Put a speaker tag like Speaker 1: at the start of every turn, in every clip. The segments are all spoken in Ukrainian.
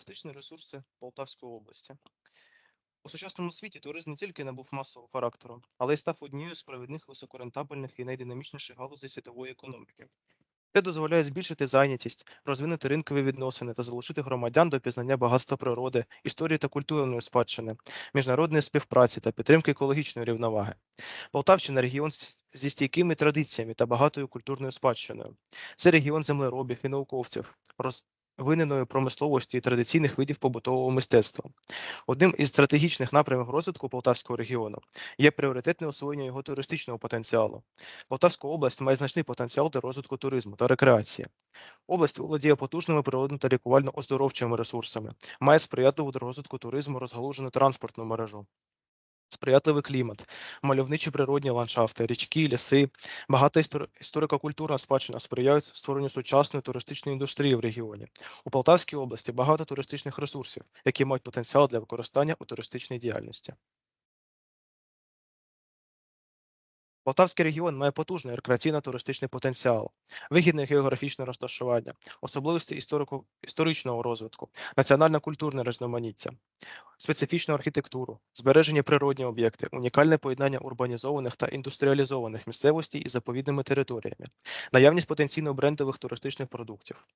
Speaker 1: Туристичні ресурси Полтавської області. У сучасному світі туризм не тільки набув масового характеру, але й став однією з провідних високорентабельних і найдинамічніших галузей світової економіки. Це дозволяє збільшити зайнятість, розвинути ринкові відносини та залучити громадян до пізнання багатства природи, історії та культурної спадщини, міжнародної співпраці та підтримки екологічної рівноваги. Полтавщина регіон зі стійкими традиціями та багатою культурною спадщиною. Це регіон землеробів і науковців, розвиненої промисловості і традиційних видів побутового мистецтва. Одним із стратегічних напрямів розвитку Полтавського регіону є пріоритетне освоєння його туристичного потенціалу. Полтавська область має значний потенціал для розвитку туризму та рекреації. Область володіє потужними природно та лікувально-оздоровчими ресурсами, має сприятливу розвитку туризму розгалужену транспортну мережу. Сприятливий клімат, мальовничі природні ландшафти, річки, ліси, багата історико-культурна спадщина сприяють створенню сучасної туристичної індустрії в регіоні. У Полтавській області багато туристичних ресурсів, які мають потенціал для використання у туристичній діяльності. Полтавський регіон має потужний рекреаційно-туристичний потенціал, вигідне географічне розташування, особливості історико- історичного розвитку, національно-культурне різноманіття, специфічну архітектуру, збережені природні об'єкти, унікальне поєднання урбанізованих та індустріалізованих місцевостей із заповідними територіями, наявність потенційно брендових туристичних продуктів.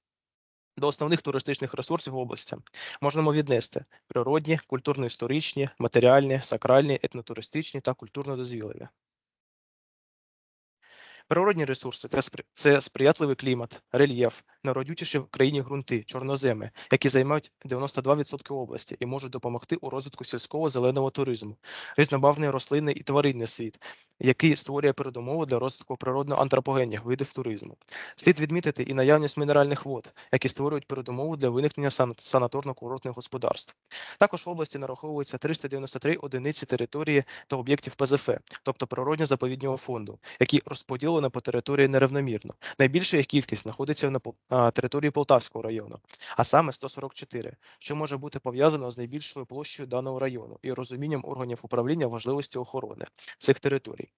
Speaker 1: До основних туристичних ресурсів області можемо віднести природні, культурно-історичні, матеріальні, сакральні, етнотуристичні та культурно-дозвіливі. Природні ресурси це, спри- це сприятливий клімат, рельєф, найродючіші в країні ґрунти, чорноземи, які займають 92% області і можуть допомогти у розвитку сільського зеленого туризму, різнобавний рослинний і тваринний світ, який створює передумови для розвитку природно-антропогенних видів туризму. Слід відмітити і наявність мінеральних вод, які створюють передумову для виникнення сан- санаторно-курортних господарств. Також в області нараховується 393 одиниці території та об'єктів ПЗФ, тобто природньо-заповіднього фонду, які розподілені по території нерівномірно. Найбільша їх кількість знаходиться на території Полтавського району, а саме 144, що може бути пов'язано з найбільшою площею даного району і розумінням органів управління важливості охорони цих територій.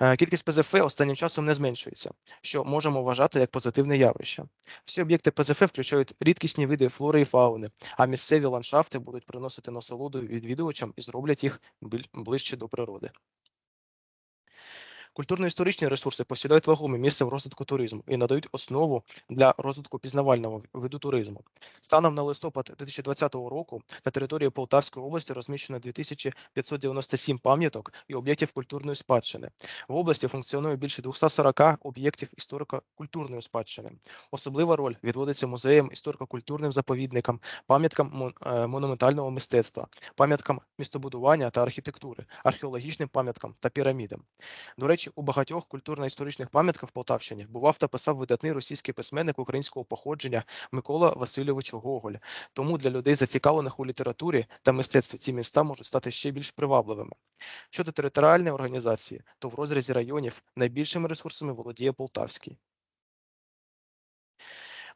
Speaker 1: Е, Кількість ПЗФ останнім часом не зменшується, що можемо вважати як позитивне явище. Всі об'єкти ПЗФ включають рідкісні види флори і фауни, а місцеві ландшафти будуть приносити насолоду відвідувачам і зроблять їх ближче до природи. Культурно-історичні ресурси посідають вагоме місце в розвитку туризму і надають основу для розвитку пізнавального виду туризму. Станом на листопад 2020 року на території Полтавської області розміщено 2597 пам'яток і об'єктів культурної спадщини. В області функціонує більше 240 об'єктів історико-культурної спадщини. Особлива роль відводиться музеям, історико-культурним заповідникам, пам'яткам е, монументального мистецтва, пам'яткам містобудування та архітектури, археологічним пам'яткам та пірамідам. До речі, у багатьох культурно-історичних пам'ятках Полтавщині бував та писав видатний російський письменник українського походження Микола Васильович Гоголь. Тому для людей, зацікавлених у літературі та мистецтві, ці міста можуть стати ще більш привабливими. Щодо територіальної організації, то в розрізі районів найбільшими ресурсами володіє Полтавський.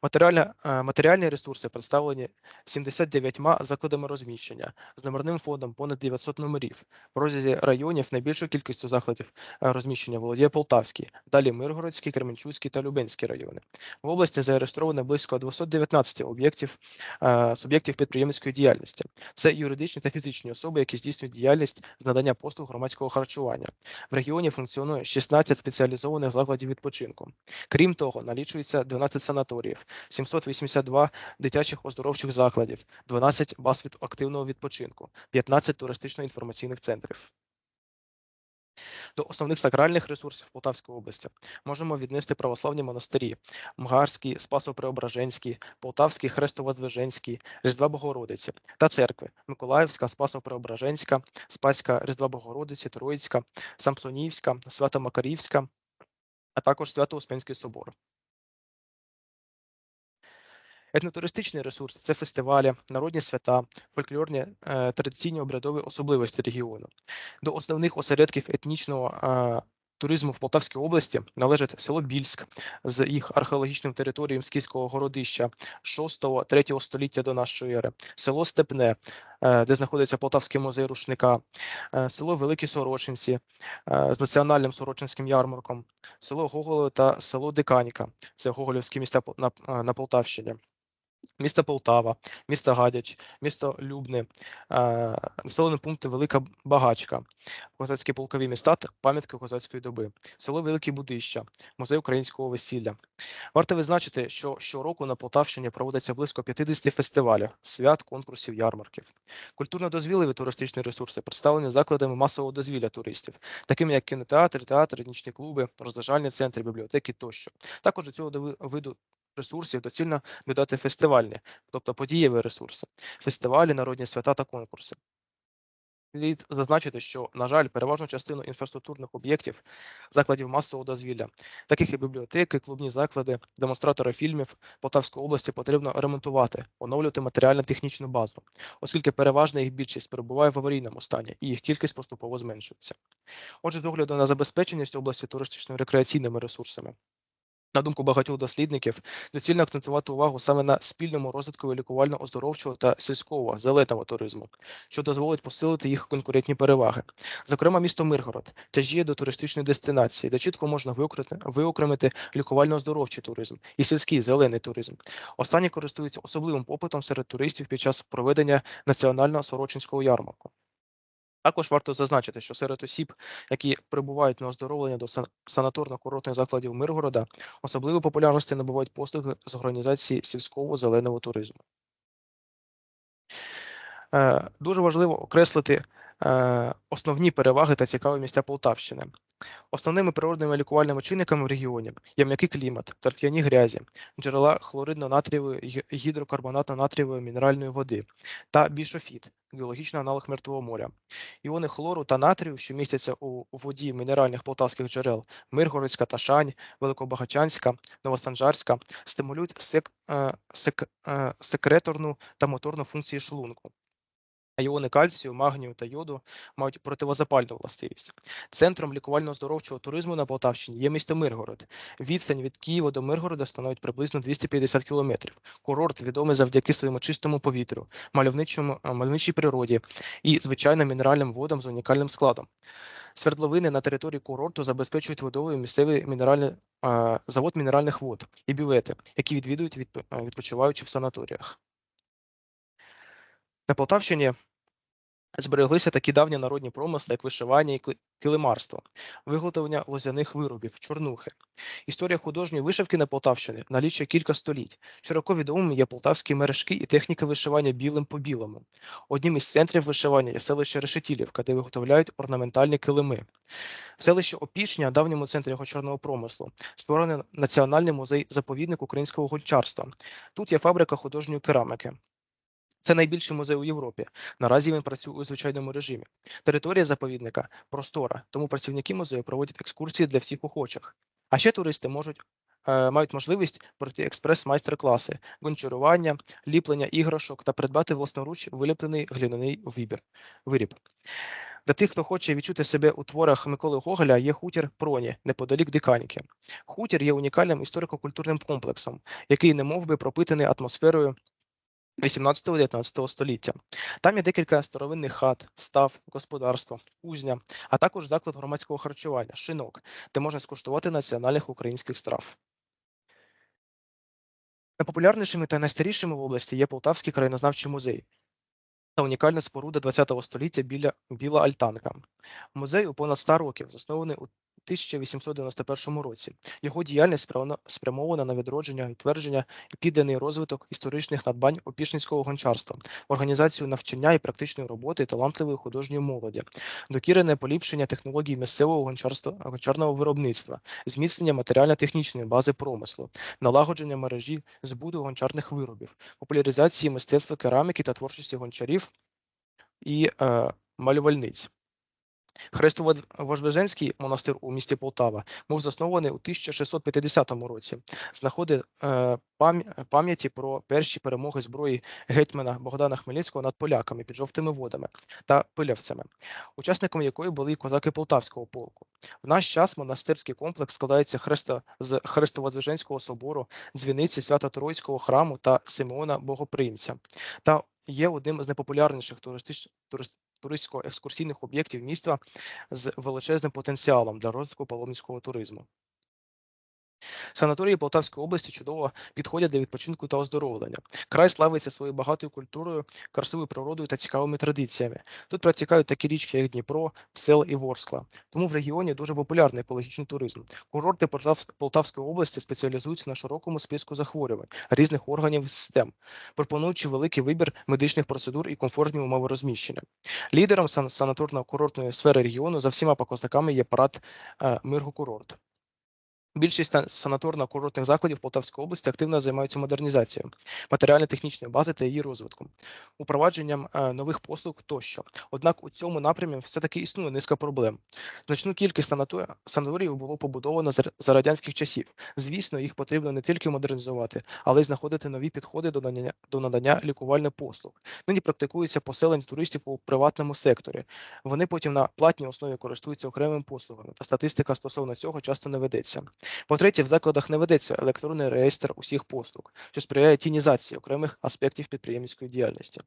Speaker 1: Е, матеріальні ресурси представлені 79 закладами розміщення з номерним фондом понад 900 номерів. В розрізі районів найбільшою кількістю закладів е, розміщення володіє Полтавський, далі Миргородський, Кременчуцький та Любенський райони. В області зареєстровано близько 219 об'єктів е, суб'єктів підприємницької діяльності. Це юридичні та фізичні особи, які здійснюють діяльність з надання послуг громадського харчування. В регіоні функціонує 16 спеціалізованих закладів відпочинку. Крім того, налічується 12 санаторіїв, 782 дитячих оздоровчих закладів, 12 баз від активного відпочинку, 15 туристично-інформаційних центрів. До основних сакральних ресурсів Полтавської області можемо віднести православні монастирі: Мгарський, Спасо-Преображенський, Полтавський, Хрестово-Звеженський, Різдва Богородиці та церкви Миколаївська, Спасо-Преображенська, Спаська, Різдва Богородиці, Троїцька, Самсонівська, Свято-Макарівська, а також Свято-Успенський собор. Етнотуристичний ресурс це фестивалі, народні свята, фольклорні е, традиційні обрядові особливості регіону. До основних осередків етнічного е, туризму в Полтавській області належить село Більськ з їх археологічним територієм Скіського городища 6-3 століття до нашої ери, село Степне, е, де знаходиться Полтавський музей рушника, е, село Великі Сорочинці е, з національним сорочинським ярмарком, село Гоголи та село Диканька. Це Гоголівські міста на, е, на Полтавщині. Місто Полтава, місто Гадяч, місто Любне, е, населені пункти Велика Багачка, козацькі полкові міста та пам'ятки козацької доби, село Великі Будища, музей українського весілля. Варто відзначити, що щороку на Полтавщині проводиться близько 50 фестивалів, свят, конкурсів, ярмарків. Культурно-дозвілливі туристичні ресурси представлені закладами масового дозвілля туристів, такими як кінотеатри, театри, нічні клуби, розважальні центри, бібліотеки тощо. Також до цього виду ресурсів доцільно додати фестивальні, тобто подієві ресурси, фестивалі, народні свята та конкурси. Слід зазначити, що, на жаль, переважну частину інфраструктурних об'єктів, закладів масового дозвілля, таких як бібліотеки, клубні заклади, демонстратори фільмів Полтавської області потрібно ремонтувати, оновлювати матеріально-технічну базу, оскільки переважна їх більшість перебуває в аварійному стані і їх кількість поступово зменшується. Отже, з огляду на забезпеченість області туристично-рекреаційними ресурсами, на думку багатьох дослідників, доцільно акцентувати увагу саме на спільному розвитку лікувально-оздоровчого та сільського зеленого туризму, що дозволить посилити їх конкурентні переваги. Зокрема, місто Миргород тяжіє до туристичної дестинації, де чітко можна виокремити, лікувально-оздоровчий туризм і сільський зелений туризм. Останні користуються особливим попитом серед туристів під час проведення національного сорочинського ярмарку. Також варто зазначити, що серед осіб, які прибувають на оздоровлення до сан- санаторно-курортних закладів Миргорода, особливо популярності набувають послуги з організації сільського зеленого туризму. Е, Дуже важливо окреслити е, основні переваги та цікаві місця Полтавщини. Основними природними лікувальними чинниками в регіоні є м'який клімат, торф'яні грязі, джерела хлоридно-натрієвої гі- гідрокарбонатно-натрієвої мінеральної води та бішофіт, біологічний аналог мертвого моря. Іони хлору та натрію, що містяться у воді мінеральних полтавських джерел Миргородська, Ташань, Великобагачанська, Новостанжарська, стимулюють сек, е, сек, секреторну та моторну функції шлунку. А іони кальцію, магнію та йоду мають противозапальну властивість. Центром лікувально-оздоровчого туризму на Полтавщині є місто Миргород. Відстань від Києва до Миргорода становить приблизно 250 кілометрів. Курорт відомий завдяки своєму чистому повітрю, мальовничому мальовничій природі і звичайним мінеральним водам з унікальним складом. Свердловини на території курорту забезпечують водою місцевий мінеральний а, завод мінеральних вод і бювети, які відвідують відпочиваючи в санаторіях. На Полтавщині збереглися такі давні народні промисли, як вишивання і килимарство, виготовлення лозяних виробів, чорнухи. Історія художньої вишивки на Полтавщині налічує кілька століть. Широко відомими є полтавські мережки і техніка вишивання білим по білому. Одним із центрів вишивання є селище Решетілівка, де виготовляють орнаментальні килими. В селищі Опішня, давньому центрі гончарного промислу, створений Національний музей-заповідник українського гончарства. Тут є фабрика художньої кераміки. Це найбільший музей у Європі. Наразі він працює у звичайному режимі. Територія заповідника простора, тому працівники музею проводять екскурсії для всіх охочих. А ще туристи можуть е, мають можливість пройти експрес-майстер-класи, гончарування, ліплення іграшок та придбати власноруч виліплений глиняний вибір, виріб. Для тих, хто хоче відчути себе у творах Миколи Гоголя, є хутір Проні неподалік Диканьки. Хутір є унікальним історико-культурним комплексом, який немов би пропитаний атмосферою 18-19 століття. Там є декілька старовинних хат, став, господарство, кузня, а також заклад громадського харчування, шинок, де можна скуштувати національних українських страв. Найпопулярнішими та найстарішими в області є Полтавський краєнознавчий музей та унікальна споруда ХХ століття біля Біла Альтанка. Музей у понад 100 років, заснований у 1891 році. Його діяльність спрямована- на відродження і твердження і підданий розвиток історичних надбань опішницького гончарства, організацію навчання і практичної роботи талантливої художньої молоді, докірене поліпшення технологій місцевого гончарства, гончарного виробництва, зміцнення матеріально-технічної бази промислу, налагодження мережі збуду гончарних виробів, популяризації мистецтва кераміки та творчості гончарів і е, малювальниць. Хрестово-Возвиженський монастир у місті Полтава був заснований у 1650 році з нагоди е, пам'яті про перші перемоги зброї гетьмана Богдана Хмельницького над поляками під жовтими водами та пилявцями, учасниками якої були козаки Полтавського полку. В наш час монастирський комплекс складається хреста з Хрестово-Возвиженського собору, дзвіниці Свято-Троїцького храму та Симеона Богоприймця та є одним з найпопулярніших туристич... турист- туристсько-екскурсійних об'єктів міста з величезним потенціалом для розвитку паломницького туризму. Санаторії Полтавської області чудово підходять для відпочинку та оздоровлення. Край славиться своєю багатою культурою, красивою природою та цікавими традиціями. Тут протікають такі річки, як Дніпро, Псел і Ворскла. Тому в регіоні дуже популярний екологічний туризм. Курорти Полтавської області спеціалізуються на широкому списку захворювань різних органів і систем, пропонуючи великий вибір медичних процедур і комфортні умови розміщення. Лідером санаторно-курортної сфери регіону за всіма показниками є парад е, Миргокурорт. Більшість санаторно-курортних закладів Полтавської області активно займаються модернізацією матеріально-технічної бази та її розвитком, упровадженням е, нових послуг тощо. Однак у цьому напрямі все-таки існує низка проблем. Значну кількість санатор- санаторіїв було побудовано за- за радянських часів. Звісно, їх потрібно не тільки модернізувати, але й знаходити нові підходи до надання, до надання лікувальних послуг. Нині практикується поселення туристів у приватному секторі. Вони потім на платній основі користуються окремими послугами, та статистика стосовно цього часто не ведеться. По-третє, в закладах не ведеться електронний реєстр усіх послуг, що сприяє тінізації окремих аспектів підприємницької діяльності.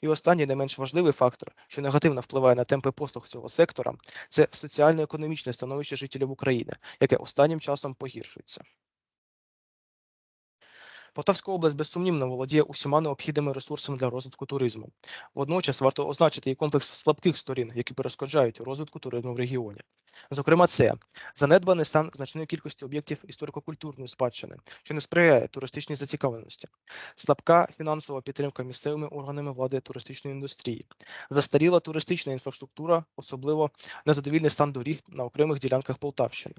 Speaker 1: І останній не менш важливий фактор, що негативно впливає на темпи послуг цього сектора, це соціально-економічне становище жителів України, яке останнім часом погіршується. Полтавська область безсумнівно володіє усіма необхідними ресурсами для розвитку туризму. Водночас варто означити і комплекс слабких сторін, які перешкоджають розвитку туризму в регіоні. Зокрема, це занедбаний стан значної кількості об'єктів історико-культурної спадщини, що не сприяє туристичній зацікавленості, слабка фінансова підтримка місцевими органами влади туристичної індустрії, застаріла туристична інфраструктура, особливо незадовільний стан доріг на окремих ділянках Полтавщини.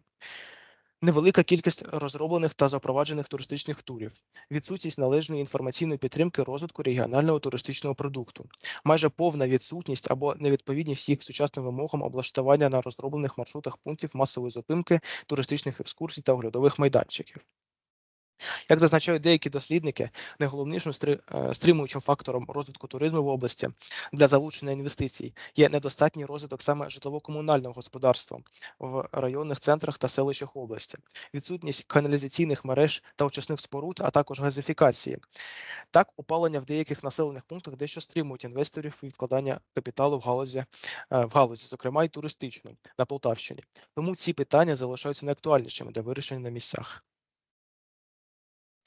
Speaker 1: Невелика кількість розроблених та запроваджених туристичних турів, відсутність належної інформаційної підтримки розвитку регіонального туристичного продукту, майже повна відсутність або невідповідність їх сучасним вимогам облаштування на розроблених маршрутах пунктів масової зупинки, туристичних екскурсій та оглядових майданчиків. Як зазначають деякі дослідники, найголовнішим е, стримуючим фактором розвитку туризму в області для залучення інвестицій є недостатній розвиток саме житлово-комунального господарства в районних центрах та селищах області, відсутність каналізаційних мереж та очисних споруд, а також газифікації. Так, опалення в деяких населених пунктах дещо стримують інвесторів від вкладання капіталу в галузі, е, в галузі, зокрема і туристичну на Полтавщині. Тому ці питання залишаються найактуальнішими для вирішення на місцях.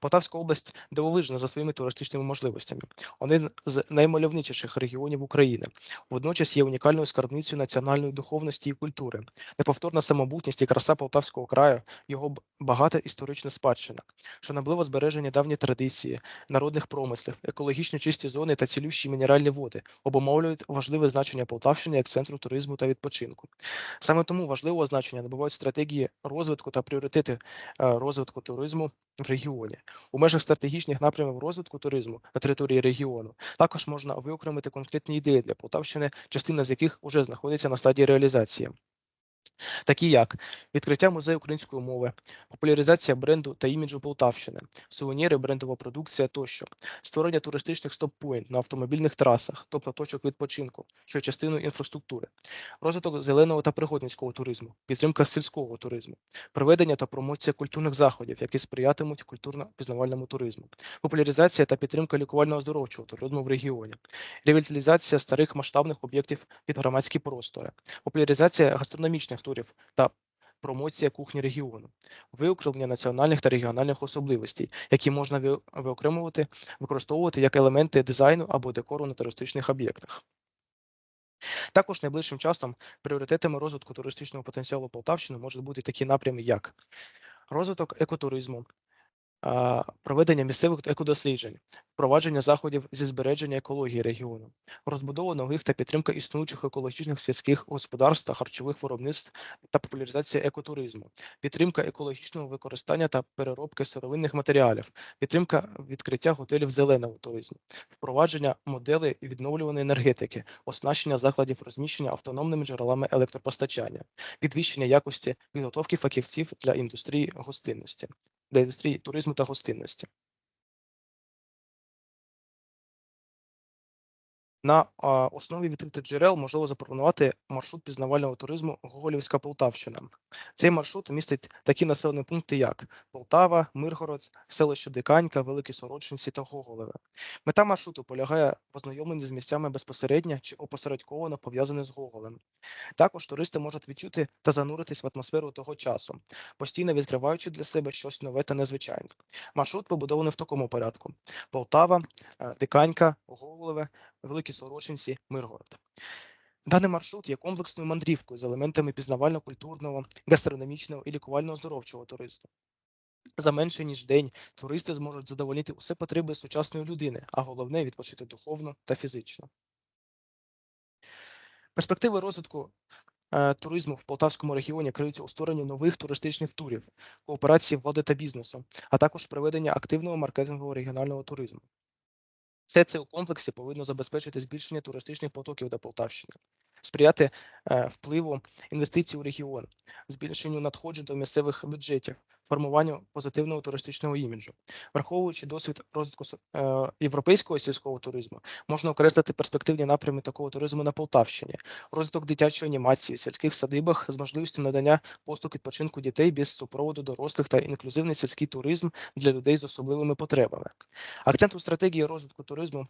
Speaker 1: Полтавська область дивовижна за своїми туристичними можливостями. Один з наймальовничіших регіонів України. Водночас є унікальною скарбницею національної духовності і культури, неповторна самобутність і краса Полтавського краю, його багата історична спадщина, шанобливо збережені давні традиції, народних промислів, екологічно чисті зони та цілющі мінеральні води обумовлюють важливе значення Полтавщини як центру туризму та відпочинку. Саме тому важливого значення набувають стратегії розвитку та пріоритети е, розвитку туризму в регіоні. У межах стратегічних напрямів розвитку туризму на території регіону також можна виокремити конкретні ідеї для Полтавщини, частина з яких вже знаходиться на стадії реалізації. Такі як? Відкриття музею української мови, популяризація бренду та іміджу Полтавщини, сувеніри, брендова продукція тощо, створення туристичних стоп-поінт на автомобільних трасах, тобто точок відпочинку, що частиною інфраструктури, розвиток зеленого та пригодницького туризму, підтримка сільського туризму, проведення та промоція культурних заходів, які сприятимуть культурно-пізнавальному туризму, популяризація та підтримка лікувально-оздоровчого туризму в регіоні, ревіталізація старих масштабних об'єктів під громадські простори, популяризація гастрономічних турів та промоція кухні регіону, виокремлення національних та регіональних особливостей, які можна виокремувати, використовувати як елементи дизайну або декору на туристичних об'єктах. Також найближчим часом пріоритетами розвитку туристичного потенціалу Полтавщини можуть бути такі напрями, як розвиток екотуризму, проведення місцевих екодосліджень, впровадження заходів зі збереження екології регіону, розбудова нових та підтримка існуючих екологічних сільських господарств та харчових виробництв та популяризація екотуризму, підтримка екологічного використання та переробки сировинних матеріалів, підтримка відкриття готелів зеленого туризму, впровадження моделей відновлюваної енергетики, оснащення закладів розміщення автономними джерелами електропостачання, підвищення якості підготовки фахівців для індустрії гостинності, для індустрії туризму та гостинності. На основі відкритих джерел можливо запропонувати маршрут пізнавального туризму Гоголівська Полтавщина. Цей маршрут містить такі населені пункти, як Полтава, Миргород, селище Диканька, Великі Сорочинці та Гоголеве. Мета маршруту полягає в ознайомленні з місцями безпосередньо чи опосередковано пов'язаних з Гоголем. Також туристи можуть відчути та зануритись в атмосферу того часу, постійно відкриваючи для себе щось нове та незвичайне. Маршрут побудований в такому порядку: Полтава, е, Диканька, Гоголеве, Великі Сорочинці, Миргород. Даний маршрут є комплексною мандрівкою з елементами пізнавально-культурного, гастрономічного і лікувально-оздоровчого туризму. За менше ніж день туристи зможуть задовольнити усе потреби сучасної людини, а головне відпочити духовно та фізично. Перспективи розвитку е, туризму в Полтавському регіоні криються у створенні нових туристичних турів, кооперації влади та бізнесу, а також проведення активного маркетингового регіонального туризму. Все це у комплексі повинно забезпечити збільшення туристичних потоків до Полтавщини, сприяти е, впливу інвестицій у регіон, збільшенню надходжень до місцевих бюджетів, формуванню позитивного туристичного іміджу. Враховуючи досвід розвитку е, європейського сільського туризму, можна окреслити перспективні напрями такого туризму на Полтавщині, розвиток дитячої анімації, в сільських садибах з можливістю надання послуг відпочинку дітей без супроводу дорослих та інклюзивний сільський туризм для людей з особливими потребами. Акцент у стратегії розвитку туризму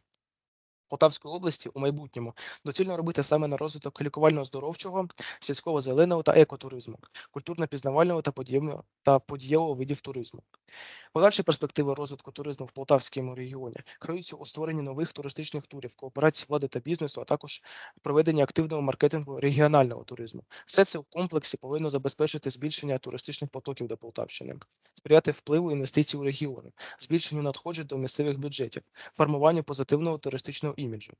Speaker 1: Полтавської області у майбутньому доцільно робити саме на розвиток лікувально-здоровчого, сільського зеленого та екотуризму, культурно-пізнавального та подієвного та подієвого видів туризму. Подальші перспективи розвитку туризму в Полтавському регіоні криються у створенні нових туристичних турів, кооперації влади та бізнесу, а також проведенні активного маркетингу регіонального туризму. Все це в комплексі повинно забезпечити збільшення туристичних потоків до Полтавщини, сприяти впливу інвестицій у регіони, збільшенню надходжень до місцевих бюджетів, формуванню позитивного туристичного іміджу.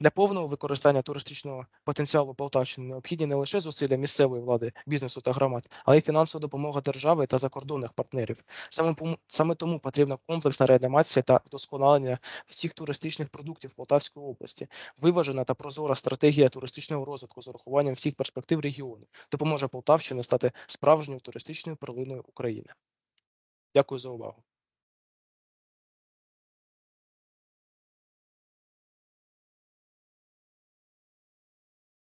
Speaker 1: Для повного використання туристичного потенціалу Полтавщини необхідні не лише зусилля місцевої влади, бізнесу та громад, але й фінансова допомога держави та закордонних партнерів. Саме, саме тому потрібна комплексна реанімація та вдосконалення всіх туристичних продуктів Полтавської області. Виважена та прозора стратегія туристичного розвитку з урахуванням всіх перспектив регіону допоможе Полтавщині стати справжньою туристичною перлиною України. Дякую за увагу.